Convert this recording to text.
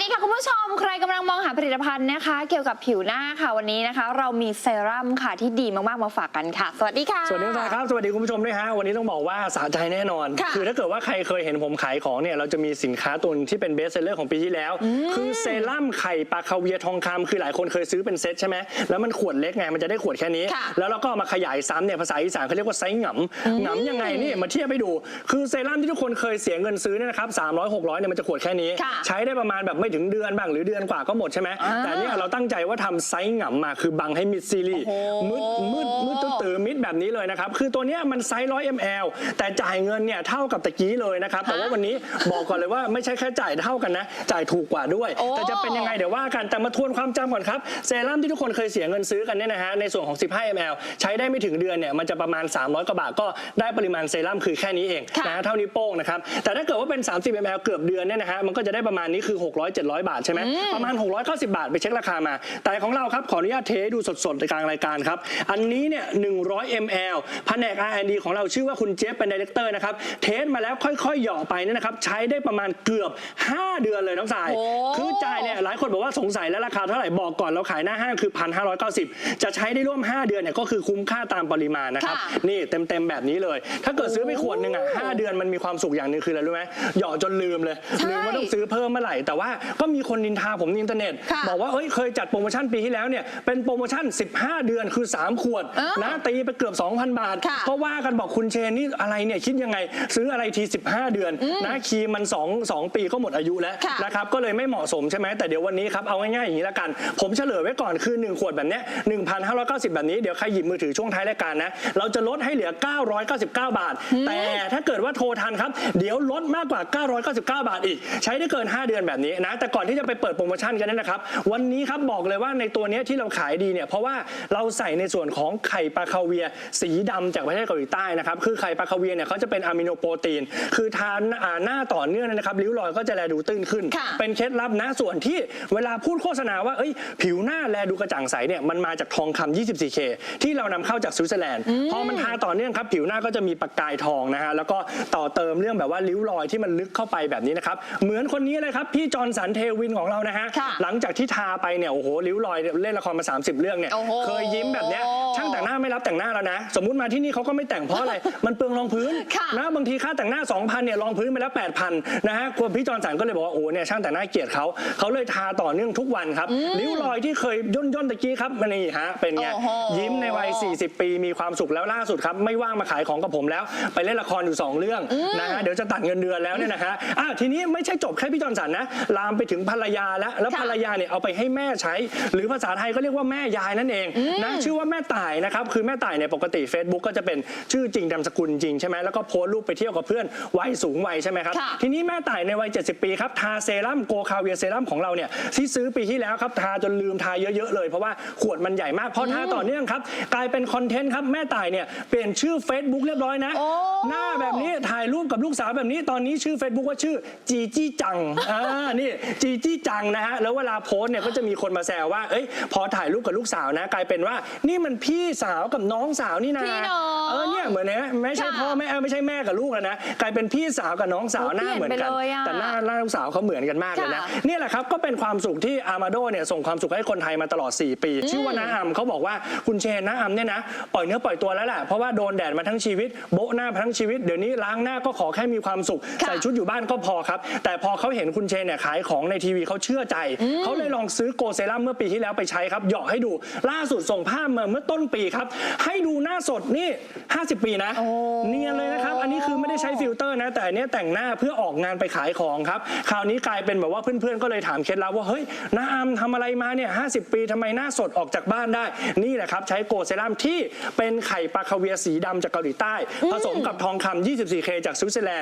ดีค่ะคุณผู้ชมใครกำลังมองหาผลิตภัณฑ์นะคะ เกี่ยวกับผิวหน้าค่ะวันนี้นะคะ เรามีเซรั่มค่ะที่ดีมากๆมาฝากกันค่ะ สวัสดีค่ะสวัสดีครับครับสวัสดีคุณผู้ชมด้วยฮะวันนี้ต้องบอกว่าสะใจแน่นอนค่ะอถ้าเกิดว่าใครเคยเห็นผมขายของเนี่ยเราจะมีสินค้าตัวหนึงที่เป็นเบสเซลเลอร์ของปีที่แล้ว คือเซรั่มไข่ปลาคาเวียร์ทองคำคือหลายคนเคยซื้อเป็นเซตใช่ไหมแล้วมันขวดเล็กไงมันจะได้ขวดแค่นี้ค่ะแล้วเราก็เอามาขยายซ้ำเนี่ยภาษาอีสานเขาเรียกว่าไซส์หงำหงำยังไงนี่มาเทียบให้ดู คือเซรั่มที่ทุกคนเคยเสียเงินซื้อเนี่ยนะครับ300 600เนี่ยมันจะขวดแค่นี้ค่ะใช้ได้ประมาณแบบไม่ถึงเดือนบ้างหรือเดือนกว่าก็หมดใช่ไหมอ่าแต่เนี่ยเราตั้งใจว่าทำไซส์หงำมาคือบังให้มิดซีรีส์โอ้โหมืดมืดมืดตื้อตื่อมิดแบบนี้เลยนะครับคือตัวเนี้ยมันไซส์100 ml แต่จ่ายเงินเนี่ยเท่ากับตะกี้เลยนะครับแต่ว่าวันนี้บอกก่อนเลยว่าไม่ใช่แค่จ่ายเท่ากันนะ จ่ายถูกกว่าด้วยโอ้แต่จะเป็นยังไงเดี๋ยวว่ากันแต่มาทวนความจำก่อนครับเซรั่มที่ทุกคนเคยเสียเงินซื้อกันเนี่ยนะฮะในส่วนของ 15 ml ใช้ได้ไม่ถึงเดือนเนี่ยมันจะประมาณ 300กว่าบาทก็ได้ปริมาณเซรั่มคือแค่นี้เองค่ะนะฮะเท่านี้วโป้งนะครับแต่ถ้าเกิดว่าเป็น 30 ml เกือบเดือนเนี่ยนะฮะมันก็จะได้ประมาณนี้คือ600 700 บาทใช่ไหมประมาณ 690 บาทไปเช็คราคามา แต่ของเราครับขออนุญาตเทให้ดูสดๆในกลางรายการครับ อันนี้เนี่ย 100 ml แผนก R&D ของเราชื่อว่าคุณเจฟเป็นดีเลกเตอร์นะครับ เทสมาแล้วค่อยๆหย่อไปเนี่ยนะครับ ใช้ได้ประมาณเกือบ 5 เดือนเลยน้องสายโอ้คือจ่ายเนี่ยหลายคนบอกว่าสงสัยแล้วราคาเท่าไหร่บอกก่อนเราขายหน้าห้างคือ 1,590 จะใช้ได้ร่วม 5 เดือนเนี่ยก็คือคุ้มค่าตามปริมาณนะครับค่ะนี่เต็มๆแบบนี้เลย ถ้าเกิดซื้อไปขวดหนึ่งอะห้าเดือนมันมีความสุขอย่างหนึ่งคืออะไรรู้ไหมหย่อจนลืมเลยใช่ลืมว่าต้องซื้อเพิ่มเมื่อไหร่แต่ว่าก็มีคนนินทาผมในอินเทอร์เน็ต ค่ะบอกว่าเอ้ยเคยจัดโปรโมชั่นปีที่แล้วเนี่ยเป็นโปรโมชั่น 15 เดือนคือ 3 ขวดเออนะตีไปเกือบ 2,000 บาท ค่ะก็ว่ากันบอกคุณเชนนี่อะไรเนี่ยคิดยังไง ซื้ออะไรที 15 เดือนนะครีมมัน2 2ปีก็หมดอายุแล้วค่ะ นะครับก็เลยไม่เหมาะสมใช่ไหมแต่เดี๋ยววันนี้ครับเอาง่ายๆอย่างนี้ละกัน ผมเฉลยไว้ก่อนคือ 1 ขวดแบบเนี้ย1,590 แบบนี้เดี๋ยวใครหยิบมือถือช่วงท้ายรายการนะเราจะลดให้เหลือ 999 บาท แต่ถ้าเกิดว่าโทรทันครับเดี๋ยวลดมากกว่า 999 บาทอีก ใช้ได้เกิน 5 เดือนแบบนี้นะแต่ก่อนที่จะไปเปิดโปรโมชั่นกันเนยนะครับ วันนี้ครับบอกเลยว่าในตัวเนี้ยที่เราขายดีเนี่ยเพราะว่าเราใส่ในส่วนของไข่ปลาคาเวียร์สีดำจากประเทศเกาหลีใต้นะครับ คือไข่ปลาคาเวียร์เนี่ยเขาจะเป็นอะมิโนโปรตีน คือทานอ่าหน้าต่อเนื่องนะครับริ้วรอยก็จะแลดูตื้นขึ้น ค่ะ เป็นเคล็ดลับนะส่วนที่เวลาพูดโฆษณาว่าเอ้ย ผิวหน้าแลดูกระจ่างใสเนี่ยมันมาจากทองคำ 24K ที่เรานำเข้าจากสวิตเซอร์แลนด์พอมันทาต่อเนื่องครับ ผิวหน้าก็จะมีประกายทองนะฮะแล้วก็ต่อเติมเรื่องแบบว่าริ้วรอยที่มันลึกเข้าไปแบบนี้นะครับ เหมือนคนนี้เลยครับ พี่จอห์นสันเทวินของเรานะฮะ ค่ะหลังจากที่ทาไปเนี่ยโอ้โหริ้วรอยเล่นละครมา 30 เรื่องเนี่ยโอ้โห เคยยิ้มแบบเนี้ยช่างแต่งหน้าไม่รับแต่งหน้าแล้วนะ สมมุติมาที่นี่เขาก็ไม่แต่งเพราะอะไร มันเปลืองรองพื้นค่ะนะบางทีค่าแต่งหน้า 2,000เนี่ยรองพื้นไปแล้ว8,000นะฮะคุณพี่จอห์นสันก็เลยบอกว่าโอ้เนี่ยช่างแต่งหน้าเกลียดเขาเขาเลยทาต่อเนื่องทุกวันครับริ้วรอยที่เคยย่นย่นๆตะกี้ครับนี่ฮะเป็นไงโอ้โห ยิ้มในวัย 40 ปีมีความสุขแล้วล่าสุดครับไม่ว่างมาขายของกับผมแล้ว ไปเล่นละครอยู่2เรื่องนะฮะเดี๋ยวจะตัดเงินเดือนแล้วเนี่ยนะฮะอะทีนี้ไม่ใช่จบแค่พี่จอห์นสันนะลามไปถึงภรรยาแล้วแล้วค่ะภรรยาเนี่ยเอาไปให้แม่ใช้ หรือภาษาไทยก็เรียกว่าแม่ยายนั่นเองนะชื่อว่าแม่ต่ายนะครับคือแม่ต่ายเนี่ยปกติ Facebook ก็จะเป็นชื่อจริงนามสกุลจริงใช่ไหมแล้วก็โพสต์รูปไปเที่ยวกับเพื่อนวัยสูงวัยใช่ไหมครับค่ะทีนี้แม่ต่ายในวัย 70 ปีครับทาเซรั่มโกคาเวียเซรั่มของเราเนี่ยที่ซื้อปีที่แล้วครับทาจนลืมทาเยอะๆเลยเพราะว่าขวดมันใหญ่มากพอทาต่อเนื่องครับกลายเป็นคอนเทนต์ครับแม่ต่ายเนี่ยเปลี่ยนชื่อ Facebook เรียบร้อยนะโอ้หน้าแบบนี้ถ่ายรูปกับลูกสาวแบบนี้ตอนนี้ชื่อ Facebook ว่าชื่อจีจี้จังอ่านี่จีจี้จังนะฮะแล้วเวลาโพสต์เนี่ยก็จะมีคนมาแซวว่าเอ้ยพอถ่ายรูปกับลูกสาวนะ กลายเป็นว่านี่มันพี่สาวกับน้องสาวนี่นะพี่น้อง เออเนี่ยเหมือนเนี้ยไม่ใช่ค่ะพ่อแม่เออไม่ใช่แม่กับลูกแล้วนะกลายเป็นพี่สาวกับน้องสาวโอ้หน้าเหมือนกัน เปลี่ยนไปเลยอะ แต่หน้าหน้าลูกสาวเขาเหมือนกันมากเลยนะ ค่ะ นี่แหละครับก็เป็นความสุขที่อามาโดเนี่ยส่งความสุขให้คนไทยมาตลอด 4 ปี ชื่อว่าน้าอัมเขาบอกว่าคุณเชนน้าอัมเนี่ยนะปล่อยเนื้อปล่อยตัวแล้วแหละเพราะว่าโดนแดดมาทั้งชีวิตโบ๊ะหน้ามาทั้งชีวิตเดี๋ยวนี้ล้างหน้าก็ขอแค่มีความสุข ค่ะใส่ชุดอยู่บ้านก็พอครับ แต่พอเขาเห็นคุณเชนเนี่ยขายของในทีวีเขาเชื่อใจ เขาเลยลองซื้อโกเซรั่มเมื่อปีที่แล้วไปใช้ครับเหยาะให้ดูล่าสุดส่งภาพมาเมื่อต้นปีครับ ให้ดูหน้าสดนี่ 50 ปีนะโอ้เนียนเลยนะครับ อันนี้คือไม่ได้ใช้ฟิลเตอร์นะ แต่อันเนี้ยแต่งหน้าเพื่อออกงานไปขายของครับ คราวนี้กลายเป็นแบบว่าเพื่อนๆก็เลยถามเคล็ดลับว่าเฮ้ยน้าอามทำอะไรมาเนี่ย50ปีทำไมหน้าสดออกจากบ้านได้นี่แหละครับใช้โกเซรั่มที่เป็นไข่ปลาคาเวียร์สีดำจากเกาหลีใต้ ผสมกับทองคำ 24K จากสวิตเซอร์แลนด์